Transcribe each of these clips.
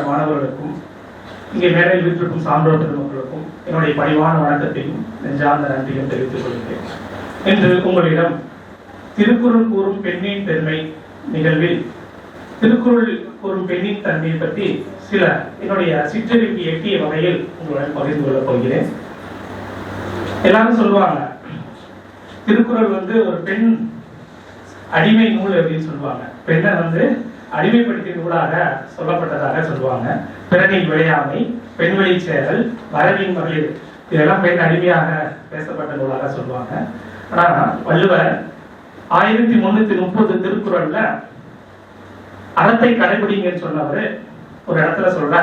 குழுமியிருக்கின்ற மாணவர்களுக்கும் இங்கே மேடையில் வீட்டிற்கும் சான்றோர் பெருமக்களுக்கும் என்னுடைய பணிவான வணக்கத்தையும் நெஞ்சார்ந்த நன்றியும் தெரிவித்துக் கொள்கிறேன். இன்று உங்களிடம் திருக்குறள் கூறும் பெண்ணின் பெருமை நிகழ்வில் திருக்குறள் கூறும் பெண்ணின் தன்மையை பற்றி சில என்னுடைய சிற்றறிவுக்கு எட்டிய வகையில் உங்களுடன் பகிர்ந்து கொள்ளப் போகிறேன். எல்லாரும் சொல்லுவாங்க திருக்குறள் வந்து ஒரு பெண் அடிமை நூல் அப்படின்னு சொல்லுவாங்க. பெண்ணை வந்து அடிமைப்படுத்திய நூலாக சொல்லப்பட்டதாக சொல்லுவாங்க. பிறனின் விளையாமை பெண்வெளி சேரல் வரவின் மகளிர் இதெல்லாம் பெண் அடிமையாக பேசப்பட்ட நூலாக சொல்லுவாங்க. ஆனா வள்ளுவர் ஆயிரத்தி முன்னூத்தி முப்பது திருக்குறள்ல அறத்தை கடைபிடிங்கன்னு சொன்னவர் ஒரு இடத்துல சொல்ற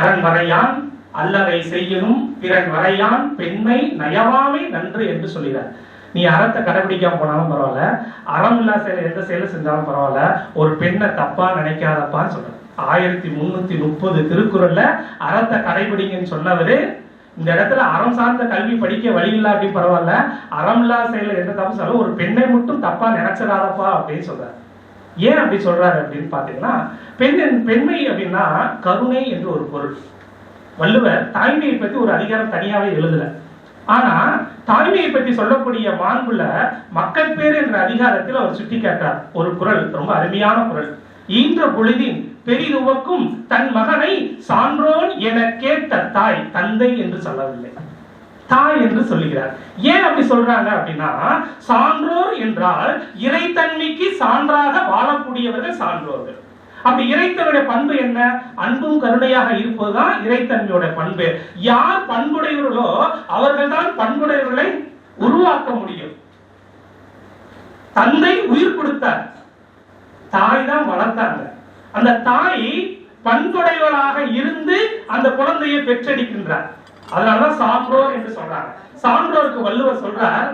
அரண் வரையான் அல்லவை செய்யணும் பிறன் வரையான் பெண்மை நயவாமை நன்று என்று சொல்கிறார். நீ அறத்தை கடைபிடிக்காம போனாலும் பரவாயில்ல. அறம் இல்லாத செயல் எந்த செயலை செஞ்சாலும் பரவாயில்ல. ஒரு பெண்ணை தப்பா நினைக்காதப்பான்னு சொல்றேன் ஆயிரத்தி முன்னூத்தி முப்பது திருக்குறள்ல அறத்தை கடைபிடிங்கன்னு சொன்னவரு இந்த இடத்துல அறம் சார்ந்த கல்வி படிக்க வழி அப்படின்னு பரவாயில்ல. அறம் இல்லாத செயல எந்த தப்பு சொல்ல ஒரு பெண்ணை மட்டும் தப்பா நினைச்சிடாதப்பா அப்படின்னு சொல்றாரு. ஏன் அப்படி சொல்றாரு அப்படின்னு பாத்தீங்கன்னா பெண் பெண்மை அப்படின்னா கருணை என்று ஒரு பொருள். வள்ளுவர் தாய்மையை பத்தி ஒரு அதிகாரம் தனியாவே எழுதலை. ஆனா தாய்மையை பற்றி சொல்லக்கூடிய மாண்புல மக்கள் பேர் என்ற அதிகாரத்தில் அவர் சுட்டி கேட்டார் ஒரு குரல் ரொம்ப அருமையான குரல். ஈன்ற பொழுதின் பெரிதுவக்கும் தன் மகனை சான்றோன் என கேட்ட தாய் தந்தை என்று சொல்லவில்லை. தாய் என்று சொல்லுகிறார். ஏன் அப்படி சொல்றாங்க அப்படின்னா சான்றோர் என்றால் இறைத்தன்மைக்கு சான்றாக வாழக்கூடியவர்கள் சான்றோர்கள். அப்படி இறைத்தனுடைய பண்பு என்ன? அன்பும் கருணையாக இருப்பதுதான் இறைத்தன்மையோட பண்பு. யார் பண்புடையவர்களோ அவர்கள் தான் பண்புடையவர்களை உருவாக்க முடியும். தந்தை உயிர் கொடுத்தார். தாய் தான் வளர்த்தாங்க. அந்த தாய் பண்புடையவளாக இருந்து அந்த குழந்தையை பெற்றெடுக்கின்றார். அதனாலதான் சான்றோர் என்று சொல்றாங்க. சான்றோருக்கு வள்ளுவர் சொல்றார்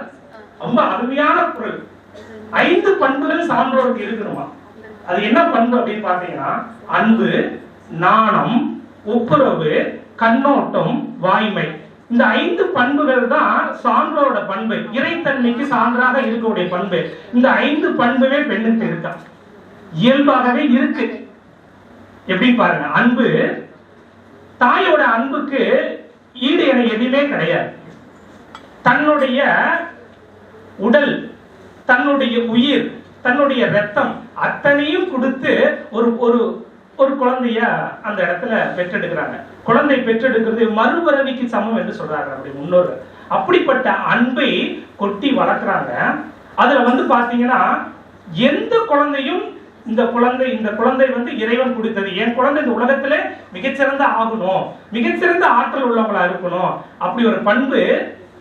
ரொம்ப அருமையான குரல். ஐந்து பண்புகள் சான்றோருக்கு இருக்கணுமா? அது என்ன பண்பு அப்படின்னு பாத்தீங்கன்னா அன்பு நாணம் ஒப்புரவு கண்ணோட்டம் வாய்மை. இந்த ஐந்து பண்புகள் தான் சான்றோட பண்பு. இறைத்தன்மைக்கு சான்றாக இருக்கக்கூடிய பண்பு. இந்த ஐந்து பண்புமே பெண்ணுக்கு இருக்கா? இயல்பாகவே இருக்கு. எப்படி பாருங்க அன்பு தாயோட அன்புக்கு ஈடு என எதுவுமே கிடையாது. தன்னுடைய உடல் தன்னுடைய உயிர் தன்னுடைய ரத்தம் அத்தனையும் கொடுத்து ஒரு ஒரு ஒரு குழந்தைய அந்த இடத்துல பெற்றெடுக்கிறாங்க. குழந்தை பெற்றெடுக்கிறது மறுபிறவிக்கு சமம் என்று சொல்றாங்க அப்படி முன்னோர் அப்படிப்பட்ட அன்பை கொட்டி வளர்க்குறாங்க. அதுல வந்து பாத்தீங்கன்னா எந்த குழந்தையும் இந்த குழந்தை இந்த குழந்தை வந்து இறைவன் கொடுத்தது. என் குழந்தை இந்த உலகத்துல மிகச்சிறந்த ஆகணும் மிகச்சிறந்த ஆற்றல் உள்ளவங்களா இருக்கணும்? அப்படி ஒரு பண்பு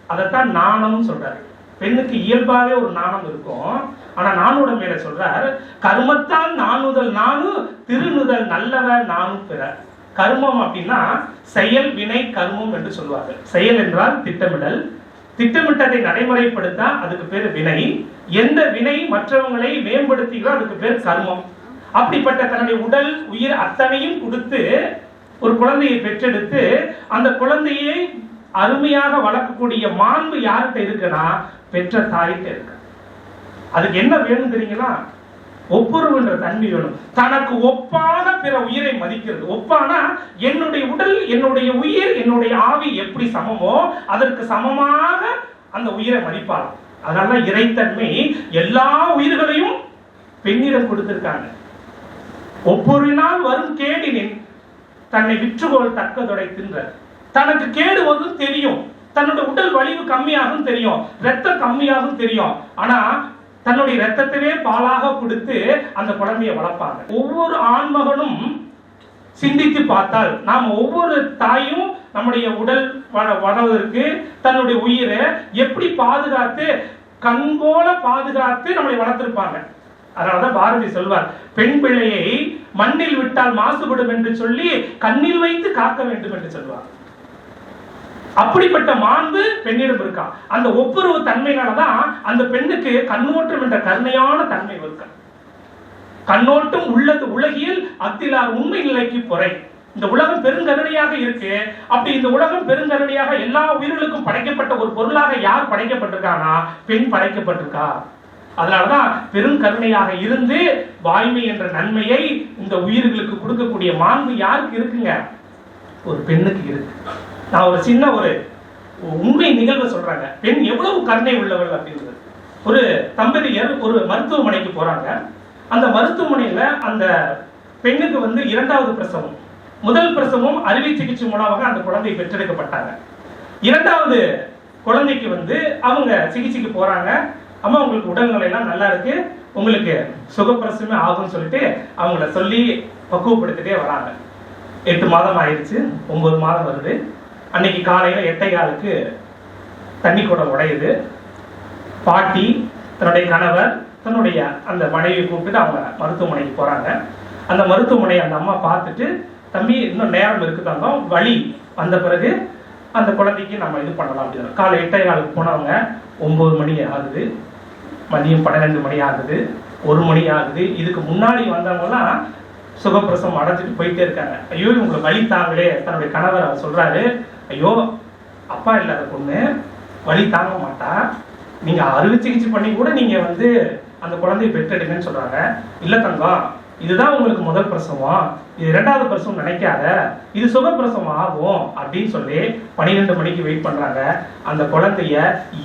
அதைத்தான் நாணம் சொல்றாரு. பெண்ணுக்கு இயல்பாவே ஒரு நாணம் இருக்கும். ஆனா நானோட மேல சொல்றார் கர்மத்தால் நாணுதல் நானு திருநுதல் நல்லவ நானும் பிற. கர்மம் அப்படின்னா செயல் வினை கர்மம் என்று சொல்வார்கள் செயல் என்றால் திட்டமிடல். திட்டமிட்டதை நடைமுறைப்படுத்த அதுக்கு பேர் வினை. எந்த வினை மற்றவங்களை மேம்படுத்துகிறோ அதுக்கு பேர் கர்மம். அப்படிப்பட்ட தன்னுடைய உடல் உயிர் அத்தனையும் கொடுத்து ஒரு குழந்தையை பெற்றெடுத்து அந்த குழந்தையை அருமையாக வளர்க்கக்கூடிய மாண்பு யார்கிட்ட இருக்குன்னா பெற்ற தாய்கிட்ட இருக்கு அதுக்கு என்ன வேணும் தெரியுங்களா? ஒப்புரவுன்ற தன்மை வேணும். தனக்கு ஒப்பாக பிற உயிரை மதிக்கிறது. ஒப்பானா என்னுடைய உடல் என்னுடைய உயிர் என்னுடைய ஆவி எப்படி சமமோ அதற்கு சமமாக அந்த உயிரை மதிப்பாளாம் அதனால இறைத்தன்மை எல்லா உயிர்களையும் பெண்ணிடம் கொடுத்திருக்காங்க. ஒவ்வொருநாள் வரும் கேடினின் தன்னை விற்றுகோள் தக்கதொடை தின்ற தனக்கு கேடு வந்து தெரியும். தன்னுடைய உடல் வலிவு கம்மியாகும் தெரியும் ரத்தம் கம்மியாகும் தெரியும். ஆனா தன்னுடைய ரத்தத்திலே பாலாக கொடுத்து அந்த குழந்தையை வளர்ப்பாங்க. ஒவ்வொரு ஆண்மகனும் சிந்தித்து பார்த்தால் நாம் ஒவ்வொரு தாயும் நம்முடைய உடல் வள- வளர்வதற்கு தன்னுடைய உயிரை எப்படி பாதுகாத்து கண் போல பாதுகாத்து நம்மளை வளர்த்திருப்பாங்க. அதனாலதான் பாரதி சொல்வார் பெண் பிள்ளையை மண்ணில் விட்டால் மாசுபடும் என்று சொல்லி கண்ணில் வைத்து காக்க வேண்டும் என்று சொல்வார். அப்படிப்பட்ட மாண்பு பெண்ணிடம் இருக்கா? அந்த ஒப்புரவு தன்மையினாலதான் அந்த பெண்ணுக்கு கண்ணோட்டம் என்ற கருணையான தன்மை இருக்கா? கண்ணோட்டம் உள்ளது உலகில் அத்திலார் உண்மை நிலைக்கு பொறை. இந்த உலகம் பெருங்கருணையாக இருக்கு. அப்படி இந்த உலகம் பெருங்கருணையாக எல்லா உயிர்களுக்கும் படைக்கப்பட்ட ஒரு பொருளாக யார் படைக்கப்பட்டிருக்கானா? பெண் படைக்கப்பட்டிருக்கா. அதனாலதான் பெருங்கருணையாக இருந்து வாய்மை என்ற நன்மையை இந்த உயிர்களுக்கு கொடுக்கக்கூடிய மாண்பு யாருக்கு இருக்குங்க? ஒரு பெண்ணுக்கு இருக்கு. நான் ஒரு சின்ன ஒரு உண்மை நிகழ்வை சொல்றாங்க. பெண் எவ்வளவு கருணை உள்ளவள் அப்படின்றது. ஒரு தம்பதியர் ஒரு மருத்துவமனைக்கு போறாங்க. அந்த மருத்துவமனையில அந்த பெண்ணுக்கு வந்து இரண்டாவது பிரசவம். முதல் பிரசவம் அறுவை சிகிச்சை மூலமாக அந்த குழந்தை பெற்றெடுக்கப்பட்டாங்க. இரண்டாவது குழந்தைக்கு வந்து அவங்க சிகிச்சைக்கு போறாங்க. அம்மா உங்களுக்கு உடல்நிலை எல்லாம் நல்லா இருக்கு. உங்களுக்கு சுகப்பிரசமே ஆகும்னு சொல்லிட்டு அவங்கள சொல்லி பக்குவப்படுத்திட்டே வராங்க. எட்டு மாதம் ஆயிடுச்சு. ஒன்பது மாதம் வருது. அன்னைக்கு காலையில் எட்டை காலுக்கு தண்ணி குடம் உடையுது. பாட்டி தன்னுடைய கணவர் தன்னுடைய அந்த மனைவியை கூப்பிட்டு அவங்க மருத்துவமனைக்கு போகிறாங்க அந்த மருத்துவமனையை அந்த அம்மா பார்த்துட்டு தம்பி இன்னும் நேரம் இருக்குதாங்க வழி வந்த பிறகு அந்த குழந்தைக்கு நம்ம இது பண்ணலாம். அப்படின்னு காலை எட்டை காலுக்கு போனவங்க ஒன்பது மணி ஆகுது. மதியம் பன்னிரெண்டு மணி ஆகுது. ஒரு மணி ஆகுது. இதுக்கு முன்னாடி வந்தவங்கலாம் சுகப்பிரசம் அடைச்சிட்டு போயிட்டே இருக்காங்க. ஐயோ இவங்களை வழி தாங்களே தன்னுடைய கணவர் அவர் சொல்றாரு. ஐயோ அப்பா இல்லாத பொண்ணு வழி தாங்க மாட்டா. நீங்க அறுவை சிகிச்சை பண்ணி கூட நீங்க வந்து அந்த குழந்தையை பெற்றெடுங்கன்னு சொல்றாங்க. இல்ல தங்கம் இதுதான் உங்களுக்கு முதல் பிரசவம். இது இரண்டாவது பிரசவம் நினைக்காத. இது சுகப்பிரசவம் ஆகும் அப்படின்னு சொல்லி பன்னிரெண்டு மணிக்கு வெயிட் பண்றாங்க. அந்த குழந்தைய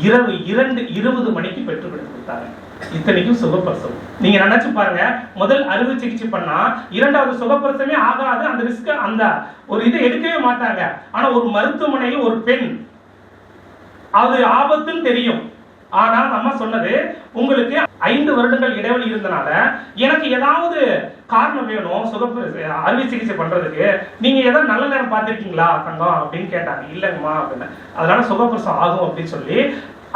இரவு இரண்டு இருபது மணிக்கு பெற்று கொடுத்தாங்க. இத்தனைக்கும் சுகப்பிரசவம். நீங்க நினைச்சு பாருங்க முதல் அறுவை சிகிச்சை பண்ணா இரண்டாவது சுகப்பிரசவமே ஆகாது அந்த ரிஸ்க் அந்த ஒரு இதை எடுக்கவே மாட்டாங்க. ஆனா ஒரு மருத்துவமனையில் ஒரு பெண் அது ஆபத்துன்னு தெரியும். ஆனா நம்ம சொன்னது உங்களுக்கு ஐந்து வருடங்கள் இடைவெளி இருந்தனால எனக்கு ஏதாவது காரணம் வேணும் சுகப்பிர அறுவை சிகிச்சை பண்றதுக்கு. நீங்க ஏதாவது நல்ல நேரம் பார்த்திருக்கீங்களா தங்கம் அப்படின்னு கேட்டாங்க. இல்லைங்கம்மா அப்படின்னு. அதனால சுகப்பிரசம் ஆகும் அப்படின்னு சொல்லி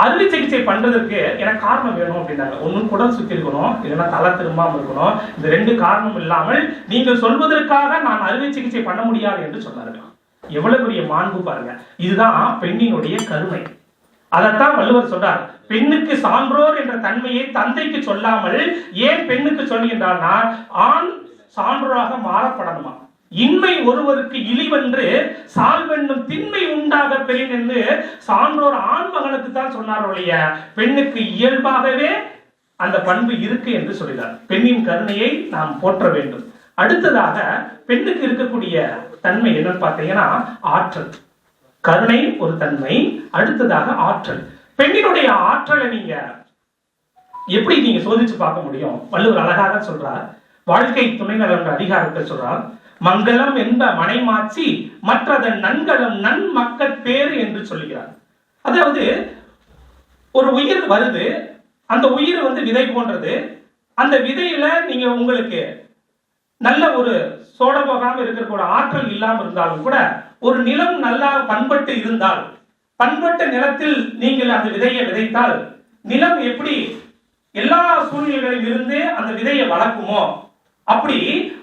அறுவை சிகிச்சை பண்றதுக்கு எனக்கு காரணம் வேணும் அப்படின்னாங்க. ஒன்னும் குடல் சுத்தி இருக்கணும் இல்லைன்னா தலை திரும்பாம இருக்கணும். இந்த ரெண்டு காரணம் இல்லாமல் நீங்கள் சொல்வதற்காக நான் அறுவை சிகிச்சை பண்ண முடியாது என்று சொன்னார்கள். எவ்வளவு பெரிய மாண்பு பாருங்க. இதுதான் பெண்ணினுடைய கருமை. அதைத்தான் வள்ளுவர் சொல்றார். பெண்ணுக்கு சான்றோர் என்ற தன்மையை தந்தைக்கு சொல்லாமல் ஏன் பெண்ணுக்கு சொல்லுகின்றான்னா ஆண் சான்றோராக மாறப்படணுமா? இன்மை ஒருவருக்கு இழிவென்று சால்வென்னும் திண்மை உண்டாக பெறின் என்று சான்றோர் ஆண் மகனுக்கு தான் சொன்னார் ஒழிய பெண்ணுக்கு இயல்பாகவே அந்த பண்பு இருக்கு என்று சொல்கிறார். பெண்ணின் கருணையை நாம் போற்ற வேண்டும். அடுத்ததாக பெண்ணுக்கு இருக்கக்கூடிய தன்மை என்னன்னு பார்த்தீங்கன்னா ஆற்றல். கருணை ஒரு தன்மை அடுத்ததாக ஆற்றல். பெண்ணினுடைய ஆற்றலை நீங்க எப்படி நீங்க சோதிச்சு பார்க்க முடியும்? வள்ளுவர் அழகாக சொல்றார். வாழ்க்கை துணை என்ற அதிகாரத்தை சொல்றார். மங்களம் என்ப மனைமாச்சி மற்றதன் நன்கலம் நன் மக்கள் பேரு என்று சொல்லுகிறார். அதாவது ஒரு உயிர் வருது அந்த உயிர் வந்து விதை போன்றது. அந்த விதையில நீங்க உங்களுக்கு நல்ல ஒரு சோட போகாம இருக்கிற ஒரு ஆற்றல் இல்லாம இருந்தாலும் கூட ஒரு நிலம் நல்லா பண்பட்டு இருந்தால் பண்பட்ட நிலத்தில் நீங்கள் அந்த விதையை விதைத்தால் நிலம் எப்படி எல்லா சூழ்நிலைகளில் இருந்து அந்த விதையை வளர்க்குமோ அப்படி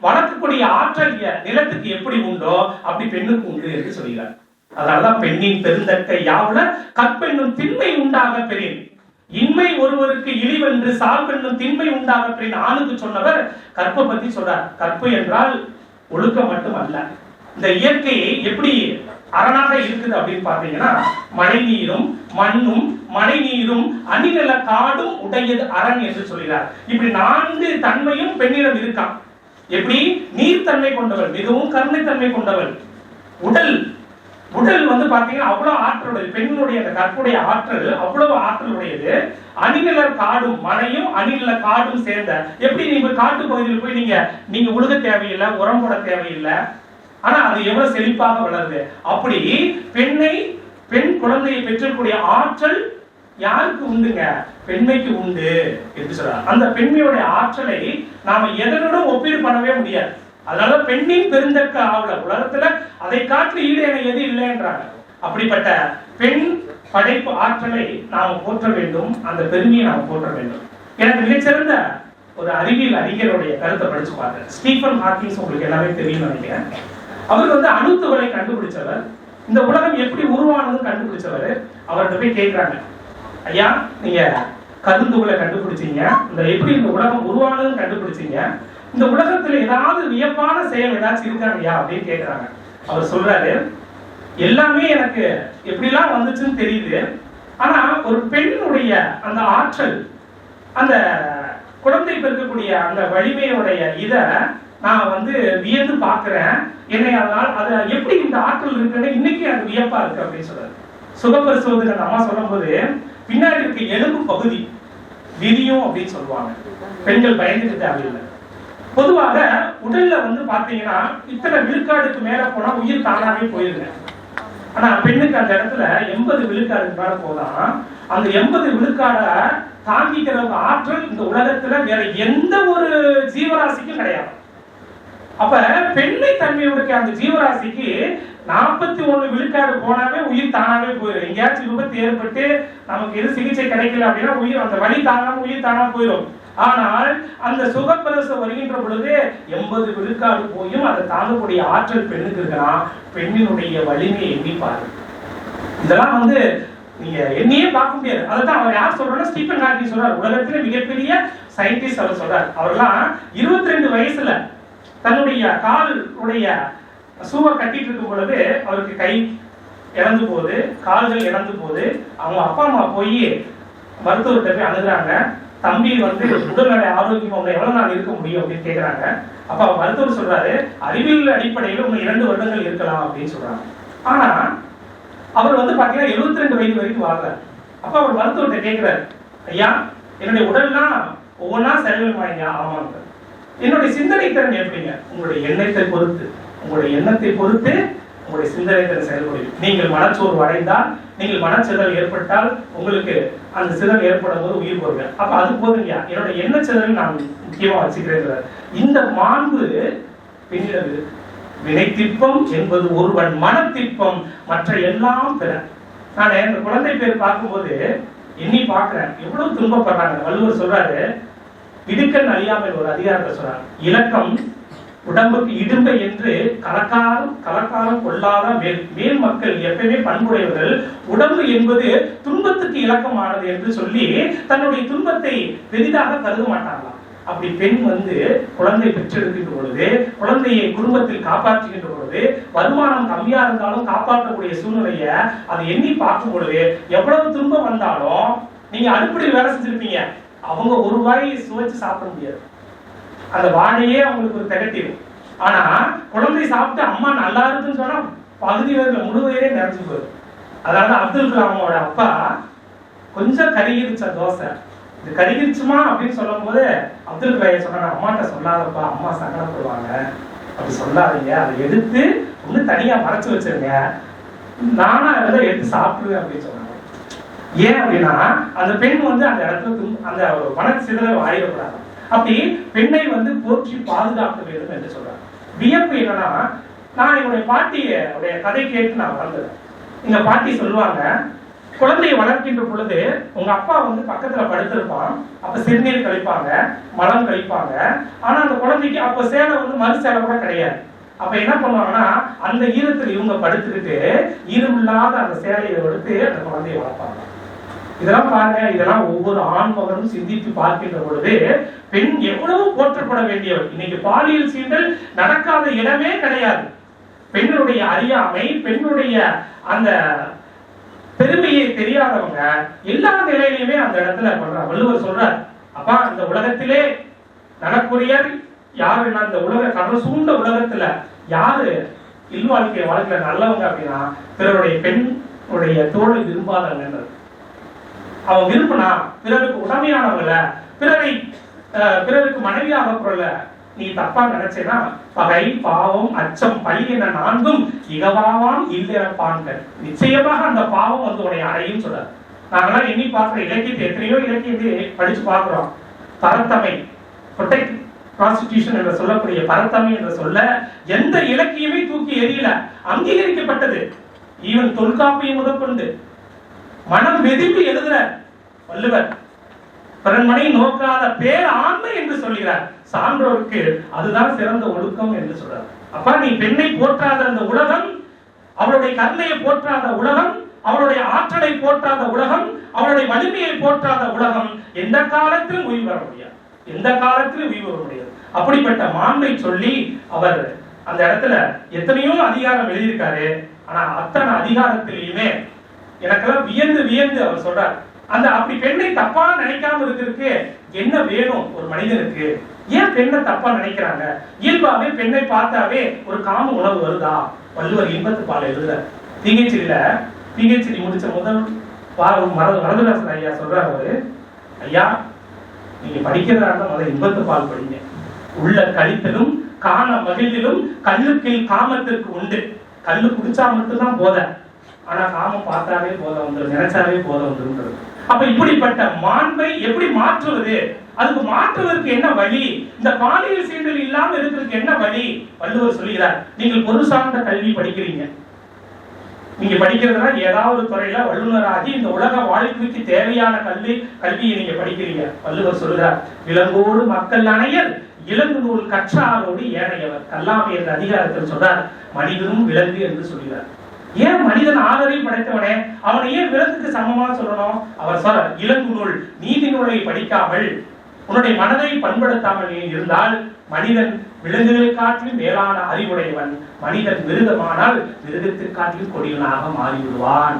வளர்க்கக்கூடிய ஆற்றல் நிலத்துக்கு எப்படி உண்டோ அப்படி பெண்ணுக்கு உண்டு என்று சொல்கிறார். அதனாலதான் பெண்ணின் பெருந்தக்க யாவுல கற்பெண்ணும் திண்மை உண்டாக பெரியன் இன்மை ஒருவருக்கு இழிவென்று சால்பெண்ணும் திண்மை உண்டாக பெரியன் ஆணுக்கு சொன்னவர் கற்பை பத்தி சொல்றார். கற்பு என்றால் ஒழுக்கம் மட்டும் அல்ல இந்த இயற்கையை எப்படி அரணாக இருக்குது அப்படின்னு பாத்தீங்கன்னா மழை நீரும் மண்ணும் மழை நீரும் அணிநில காடும் உடையது அரண் என்று சொல்கிறார். இப்படி நான்கு தன்மையும் பெண்ணிடம் இருக்கான் எப்படி? நீர்த்தன்மை கொண்டவள் மிகவும் கருணைத்தன்மை கொண்டவள் உடல் உடல் வந்து பாத்தீங்கன்னா அவ்வளவு ஆற்றலுடைய பெண்ணுடைய அந்த கற்புடைய ஆற்றல் அவ்வளவு ஆற்றலுடையது. உடையது காடும் மழையும் அணில காடும் சேர்ந்த. எப்படி நீங்க காட்டு பகுதியில் போய் நீங்க நீங்க உழுக தேவையில்லை உரம் போட தேவையில்லை. ஆனா அது எவ்வளவு செழிப்பாக வளருது. அப்படி பெண்ணை பெண் குழந்தையை பெற்றக்கூடிய ஆற்றல் யாருக்கு உண்டுங்க? பெண்மைக்கு உண்டு என்று சொல்றார். அந்த பெண்மையுடைய ஆற்றலை நாம எதனுடன் ஒப்பீடு பண்ணவே முடியாது. அதனால பெண்ணின் பெருந்தக்க ஆவல உலகத்துல அதை காற்று ஈடு என எது இல்லைன்றாங்க. அப்படிப்பட்ட பெண் படைப்பு ஆற்றலை நாம் போற்ற வேண்டும். அந்த பெருமையை நாம் போற்ற வேண்டும். எனக்கு மிகச்சிறந்த ஒரு அறிவியல் அறிஞருடைய கருத்தை படிச்சு பார்த்தேன். ஸ்டீஃபன் ஹாக்கிங்ஸ் உங்களுக்கு எல்லாமே தெரியும் நினைக்கிறேன். அவர் வந்து அணுத்துவரை கண்டுபிடிச்சவர். இந்த உலகம் எப்படி உருவானதுன்னு கண்டுபிடிச்சவர். அவர்கிட்ட போய் கேட்கிறாங்க. ஐயா நீங்க கருந்துகளை கண்டுபிடிச்சீங்க. இந்த எப்படி இந்த உலகம் உருவானதுன்னு கண்டுபிடிச்சீங்க. இந்த உலகத்துல ஏதாவது வியப்பான செயல் ஏதாச்சும் இருக்காங்க ஐயா அப்படின்னு கேட்கிறாங்க அவர் சொல்றாரு எல்லாமே எனக்கு எப்படிலாம் வந்துச்சுன்னு தெரியுது. ஆனா ஒரு பெண்ணுடைய அந்த ஆற்றல் அந்த குழந்தை பெருக்கக்கூடிய அந்த வலிமையுடைய இத நான் வந்து வியந்து பாக்குறேன் என்னை அதனால் அது எப்படி இந்த ஆற்றல் இருக்குன்னு இன்னைக்கு அது வியப்பா இருக்கு அப்படின்னு சொல்றாரு. சுகபரிசோதனை அம்மா அம்மா சொல்லும்போது பின்னாடி இருக்க எலும்பு பகுதி விரியும் அப்படின்னு சொல்லுவாங்க. பெண்கள் பயந்துட்டு தேவையில்லை. பொதுவாக உடல்ல வந்து பாத்தீங்கன்னா இத்தனை விழுக்காடுக்கு மேல போனா உயிர் தானாவே போயிருங்க. ஆனா பெண்ணுக்கு அந்த இடத்துல எண்பது விழுக்காடுக்கு மேல போதான் அந்த எண்பது விழுக்காட தாங்கிக்கிற ஒரு ஆற்றல் இந்த உலகத்துல வேற எந்த ஒரு ஜீவராசிக்கும் கிடையாது. அப்ப பெண்ணை தன்மையுடைய அந்த ஜீவராசிக்கு நாற்பத்தி ஒண்ணு விழுக்காடு போனாவே உயிர் தானாவே போயிடும் எங்கேயாச்சும் விபத்து ஏற்பட்டு நமக்கு எது சிகிச்சை கிடைக்கல அப்படின்னா உயிர் அந்த வலி தானாம உயிர் தானா போயிடும் ஆனால் அந்த சுகப்பிரசவம் வருகின்ற பொழுது எண்பது விழுக்காடு போயும் அதை தாங்கக்கூடிய ஆற்றல் பெண்ணுக்கு இருக்கலாம் பெண்ணினுடைய வலிமையை எண்ணி பாருங்க. இதெல்லாம் வந்து நீங்க என்னையே பார்க்க முடியாது. அதான் அவர் யார் சொல்றாரு ஸ்டீபன் ஹாக்கிங் சொல்றாரு. உலகத்திலே மிகப்பெரிய சயின்டிஸ்ட் அவர் சொல்றார். அவர்லாம் இருபத்தி ரெண்டு வயசுல தன்னுடைய கால் சூவர் கட்டிட்டு இருக்கும் பொழுது அவருக்கு கை இறந்து போகுது கால்கள் இறந்து போகுது. அவங்க அப்பா அம்மா போய் மருத்துவர்கிட்ட போய் அணுகுறாங்க. தம்பி வந்து உடல்நடை ஆரோக்கியம் அவங்க எவ்வளவு நாள் இருக்க முடியும் அப்படின்னு கேக்குறாங்க. அப்ப மருத்துவர் சொல்றாரு அறிவியல் அடிப்படையில் உங்க இரண்டு வருடங்கள் இருக்கலாம் அப்படின்னு சொல்றாங்க. ஆனா அவர் வந்து பாத்தீங்கன்னா 72 ரெண்டு வயது வரைக்கும் வாழ்றாரு. அப்ப அவர் மருத்துவர்கிட்ட கேக்குறாரு ஐயா என்னுடைய உடல்லாம் ஒவ்வொன்றா செலவிடுவாங்க ஆமாங்க. என்னுடைய சிந்தனை திறன் எப்படிங்க? உங்களுடைய எண்ணத்தை பொறுத்து. உங்களுடைய எண்ணத்தை பொறுத்து உங்களுடைய சிந்தனை திறன் செயல்படும். நீங்கள் மனச்சோர்வு அடைந்தால் நீங்கள் மனச்சிதல் ஏற்பட்டால் உங்களுக்கு அந்த சிதல் ஏற்படும் போது உயிர் போடுங்க அப்ப அது போதுங்கய்யா என்னோட எண்ண சிதறல் நான் முக்கியமா வச்சுக்கிறேன் இந்த மாண்பு பெண்ணிடம் வினைத்திற்பம் என்பது ஒருவன் மனத்திற்பம் மற்ற எல்லாம் பிற. நான் இந்த குழந்தை பேர் பார்க்கும்போது எண்ணி பார்க்கிறேன். எவ்வளவு துன்பப்படுறாங்க. வள்ளுவர் சொல்றாரு இடுக்கண் அழியாமல் ஒரு அதிகாரத்தை சொல்றாங்க. இலக்கம் உடம்புக்கு இடும்பை என்று கலக்காலம் கலக்காலம் கொள்ளாத மேல் மேல் மக்கள் எப்பவுமே பண்புடையவர்கள். உடம்பு என்பது துன்பத்துக்கு இலக்கமானது என்று சொல்லி தன்னுடைய துன்பத்தை பெரிதாக கருத மாட்டாங்களாம் அப்படி பெண் வந்து குழந்தை பெற்றெடுக்கின்ற பொழுது குழந்தையை குடும்பத்தில் காப்பாற்றுகின்ற பொழுது வருமானம் கம்மியா இருந்தாலும் காப்பாற்றக்கூடிய சூழ்நிலைய அதை எண்ணி பார்க்கும் பொழுது எவ்வளவு துன்பம் வந்தாலும் நீங்க அடிப்படையில் வேலை செஞ்சிருப்பீங்க. அவங்க ஒரு வாய் சுவைச்சு சாப்பிட முடியாது. அந்த வாழையே அவங்களுக்கு ஒரு திகட்டிடும். ஆனா குழந்தை சாப்பிட்டு அம்மா நல்லா இருக்குன்னு சொன்னா பகுதி வயதுல முழு வயிறே நிறைஞ்சு போயிடும். அதாவது அப்துல் கலாமோட அப்பா கொஞ்சம் கருகிருச்ச தோசை. இது கருகிருச்சுமா அப்படின்னு சொல்லும் போது அப்துல் கலாம் சொன்னாங்க அம்மாட்ட சொல்லாதப்பா அம்மா சங்கடப்படுவாங்க. அப்படி சொல்லாதீங்க. அதை எடுத்து ஒண்ணு தனியா மறைச்சு வச்சிருங்க. நானா அதை எடுத்து சாப்பிடுவேன் அப்படின்னு சொன்னாங்க. ஏன் அப்படின்னா அந்த பெண் வந்து அந்த இடத்துல அந்த மன சிதறல் ஆயிடக்கூடாது அப்படி பெண்ணை வந்து போற்றி பாதுகாக்க வேண்டும் என்று சொல்றாங்க. வியப்பு என்னன்னா நான் என்னுடைய பாட்டியுடைய கதை கேட்டு நான் வளர்ந்தேன். எங்க பாட்டி சொல்லுவாங்க குழந்தையை வளர்க்கின்ற பொழுது உங்க அப்பா வந்து பக்கத்துல படுத்திருப்பான் அப்ப சிறுநீர் கழிப்பாங்க மலம் கழிப்பாங்க. ஆனா அந்த குழந்தைக்கு அப்ப சேலை வந்து மறு சேலை கூட கிடையாது. அப்ப என்ன பண்ணுவாங்கன்னா அந்த ஈரத்தில் இவங்க படுத்துக்கிட்டு ஈரமில்லாத அந்த சேலையை எடுத்து அந்த குழந்தையை வளர்ப்பாங்க. இதெல்லாம் பாருங்க இதெல்லாம் ஒவ்வொரு ஆண் மகனும் சிந்தித்து பார்க்கின்ற பொழுது பெண் எவ்வளவு போற்றப்பட வேண்டியவர் இன்னைக்கு பாலியல் சீண்டல் நடக்காத இடமே கிடையாது. பெண்ணுடைய அறியாமை பெண்ணுடைய அந்த பெருமையை தெரியாதவங்க எல்லா நிலையிலுமே அந்த இடத்துல பண்ற வள்ளுவர் சொல்றார் அப்பா இந்த உலகத்திலே நடக்குரியர் யாரு? இந்த உலக கடல் சூழ்ந்த உலகத்துல யாரு இல்வாழ்க்கை வாழ்க்கையில நல்லவங்க அப்படின்னா பிறருடைய பெண்ணுடைய தோழை விரும்பாதவங்கன்றது அவ விரும்பினா பிறருக்கு உடமையானவங்கள பிறரை அஹ், பிறருக்கு மனைவியாக கொள்ள நீ தப்பா நினைச்சேனா பகை பாவம் அச்சம் பழி என நான்கும் இகவாவான் இல்லிறப்பான்கள். நிச்சயமாக அந்த பாவம் வந்து உடைய அடையும் சொல்றாரு. நாங்களாம் எண்ணி பார்க்கிற இலக்கியத்தை எத்தனையோ இலக்கியத்தை படிச்சு பார்க்கிறோம். பரத்தமை ப்ரொடெக்ட் கான்ஸ்டிடியூஷன் என்று சொல்லக்கூடிய பரத்தமை என்று சொல்ல எந்த இலக்கியமே தூக்கி எறியல அங்கீகரிக்கப்பட்டது. ஈவன் தொல்காப்பியம் முதற்கொண்டு. மனம் மெதிப்பு எழுதுற வள்ளுவர். பிறன்மனை நோக்காத பேர் ஆண்மை என்று சொல்கிறார். சான்றோருக்கு அதுதான் சிறந்த ஒழுக்கம் என்று சொல்றார். அப்பா நீ பெண்ணை போற்றாத அந்த உலகம் அவளுடைய கருணையை போற்றாத உலகம் அவளுடைய ஆற்றலை போற்றாத உலகம் அவளுடைய வலிமையை போற்றாத உலகம் எந்த காலத்திலும் உயிர் வர முடியாது. எந்த காலத்திலும் உயிர் வர முடியாது. அப்படிப்பட்ட மாண்பை சொல்லி அவர் அந்த இடத்துல எத்தனையோ அதிகாரம் எழுதியிருக்காரு. ஆனா அத்தனை அதிகாரத்திலையுமே எனக்கெல்லாம் வியந்து வியந்து அவர் சொல்றார். அந்த அப்படி பெண்ணை தப்பா நினைக்காம இருக்கிறதுக்கு என்ன வேணும் ஒரு மனிதனுக்கு? ஏன் பெண்ணை தப்பா நினைக்கிறாங்க? இயல்பாவே பெண்ணை பார்த்தாவே ஒரு காம உணவு வருதா? வள்ளுவர் இன்பத்து பால் எழுதுற பிஹெச்டில பிஹெச்டி முடிச்ச முதல் வா- மர- வரதராசன் ஐயா சொல்றாரு அவரு. ஐயா நீங்க படிக்கிறதா இருந்தா முதல்ல இன்பத்து பால் படிங்க. உள்ள கழித்தலும் காண மகிழ்ந்திலும் கல்லுக்கில் காமத்திற்கு உண்டு. கல்லு குடிச்சா மட்டும்தான் போதை. ஆனா காமம் பார்த்தாவே போதை வந்துடும் நினைச்சாவே போதை வந்துடும் அப்ப இப்படிப்பட்ட மாண்பை எப்படி மாற்றுவது? அதுக்கு மாற்றுவதற்கு என்ன வழி? இந்த பாலியல் சீண்டல் இல்லாம இருக்கிறதுக்கு என்ன வழி? வள்ளுவர் சொல்கிறார் நீங்கள் பொது சார்ந்த கல்வி படிக்கிறீங்க. நீங்க படிக்கிறதுனா ஏதாவது துறையில வல்லுநராகி இந்த உலக வாழ்க்கைக்கு தேவையான கல்வி கல்வியை நீங்க படிக்கிறீங்க. வள்ளுவர் சொல்றார் விலங்கோடு மக்கள் அணையர் இலங்கு நூல் கற்றாரோடு ஏனையவர். கல்லாமை என்ற அதிகாரத்தில் சொல்றார் மனிதனும் விலங்கு என்று சொல்கிறார் ஏன் மனிதன் ஆதரவை படைத்தவனே? அவனை ஏன் விலங்குக்கு சமமா சொல்லணும்? அவர் சொல்ற இலங்கு நூல் நீதி நூலை படிக்காமல் உன்னுடைய மனதை பண்படுத்தாமல் நீ இருந்தால் மனிதன் விலங்குகளை காட்டிலும் மேலான அறிவுடையவன். மனிதன் மிருகமானால் மிருகத்திற்காட்டிலும் கொடியவனாக மாறிவிடுவான்.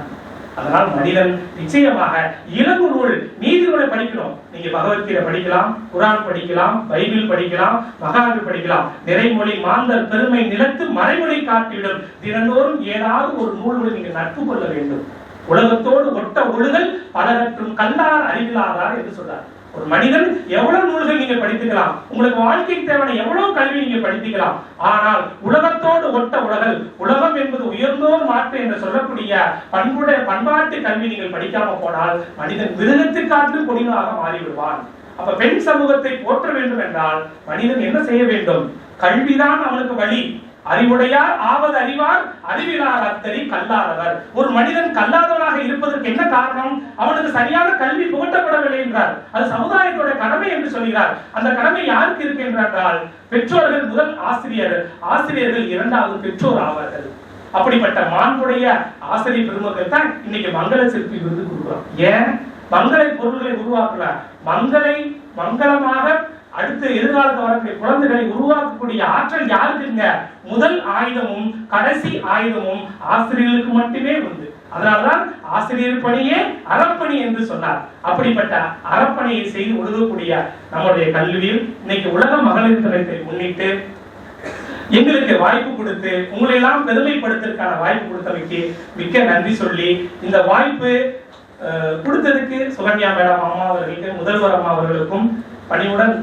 அதனால் மனிதன் நிச்சயமாக இலங்கு நூல் நீதி படிக்கணும். நீங்க பகவத்கீதை படிக்கலாம் குரான் படிக்கலாம் பைபிள் படிக்கலாம் மகாவி படிக்கலாம். நிறைமொழி மாந்தர் பெருமை நிலத்து மறைமொழி காட்டிவிடும். தினந்தோறும் ஏதாவது ஒரு நூல்களை நீங்க நட்பு கொள்ள வேண்டும். உலகத்தோடு ஒட்ட ஒழுகல் பலரற்றும் கண்டார் அறிவிலாதார் என்று சொல்றார். ஒரு மனிதன் எவ்வளவு நூல்கள் நீங்க படித்துக்கலாம் உங்களுக்கு வாழ்க்கைக்கு தேவையான எவ்வளவு கல்வி நீங்க படித்துக்கலாம் ஆனால் உலகத்தோடு ஒட்ட உலகல் உலகம் என்பது உயர்ந்தோர் மாற்று என்று சொல்லக்கூடிய பண்புடைய பண்பாட்டு கல்வி நீங்கள் படிக்காம போனால் மனிதன் மிருகத்திற்கு கொடிகளாக மாறிவிடுவான். அப்ப பெண் சமூகத்தை போற்ற வேண்டும் என்றால் மனிதன் என்ன செய்ய வேண்டும்? கல்விதான் அவனுக்கு வழி. அறிவுடையார் ஆவது அறிவார் அறிவிலார் கல்லாதவர். ஒரு மனிதன் கல்லாதவனாக இருப்பதற்கு என்ன காரணம்? அவனுக்கு சரியான கல்வி புகட்டப்படவில்லை என்றார். அது சமுதாயத்தோட கடமை என்று சொல்கிறார். அந்த கடமை யாருக்கு இருக்கு என்றால் பெற்றோர்கள் முதல் ஆசிரியர் ஆசிரியர்கள் இரண்டாவது பெற்றோர் ஆவார்கள். அப்படிப்பட்ட மாண்புடைய ஆசிரியர் பெருமக்கள் தான் இன்னைக்கு மங்கள சிற்பி விருது கொடுக்குறோம் ஏன்? மங்களை பொருள்களை உருவாக்குறார் மங்களை மங்களமாக அடுத்து எதிர்காலத்து வரக்கூடிய குழந்தைகளை உருவாக்கக்கூடிய ஆற்றல் யாருக்குங்க? முதல் ஆயுதமும் கடைசி ஆயுதமும் ஆசிரியர்களுக்கு மட்டுமே உண்டு. அதனால்தான் ஆசிரியர் பணியே அறப்பணி என்று சொன்னார். அப்படிப்பட்ட அறப்பணியை செய்து ஒழுகக்கூடிய நம்முடைய கல்வியில் இன்னைக்கு உலக மகளிர் தினத்தை முன்னிட்டு எங்களுக்கு வாய்ப்பு கொடுத்து உங்களை எல்லாம் பெருமைப்படுத்துவதற்கான வாய்ப்பு கொடுத்தமைக்கு மிக்க நன்றி சொல்லி இந்த வாய்ப்பு அஹ், கொடுத்ததுக்கு சுகன்யா மேடம் அம்மா அவர்களுக்கு முதல்வர் அம்மா அவர்களுக்கும் பணியுடன்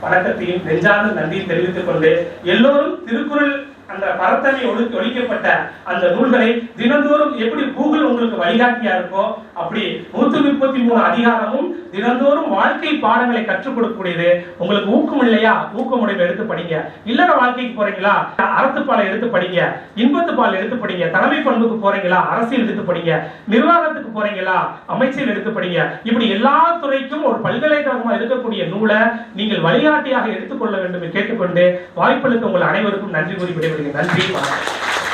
வணக்கத்தையும் நெஞ்சார்ந்த நன்றியும் தெரிவித்துக் கொண்டு எல்லோரும் திருக்குறள் அந்த பரத்தனை ஒழுக்க ஒழிக்கப்பட்ட அந்த நூல்களை தினந்தோறும் எப்படி கூகுள் உங்களுக்கு வழிகாட்டியா இருக்கோ அப்படி நூத்தி முப்பத்தி மூணு அதிகாரமும் தினந்தோறும் வாழ்க்கை பாடங்களை கற்றுக் கொடுக்கக்கூடியது. உங்களுக்கு ஊக்கம் இல்லையா? ஊக்கமுடைவை எடுத்து படிங்க. இல்லற வாழ்க்கைக்கு போறீங்களா? அறத்துப்பாலை எடுத்து படிங்க. இன்பத்து பால் எடுத்து படிங்க. தலைமை பண்புக்கு போறீங்களா? அரசியல் எடுத்து படிங்க. நிர்வாகத்துக்கு போறீங்களா? அமைச்சர் எடுத்து படிங்க. இப்படி எல்லா துறைக்கும் ஒரு பல்கலைக்கழகமா இருக்கக்கூடிய நூலை நீங்கள் வழிகாட்டியாக எடுத்துக்கொள்ள வேண்டும் கேட்டுக்கொண்டு வாய்ப்பளித்த உங்கள் அனைவருக்கும் நன்றி கூறி விடைபெறுகிறேன். நன்றி வணக்கம்.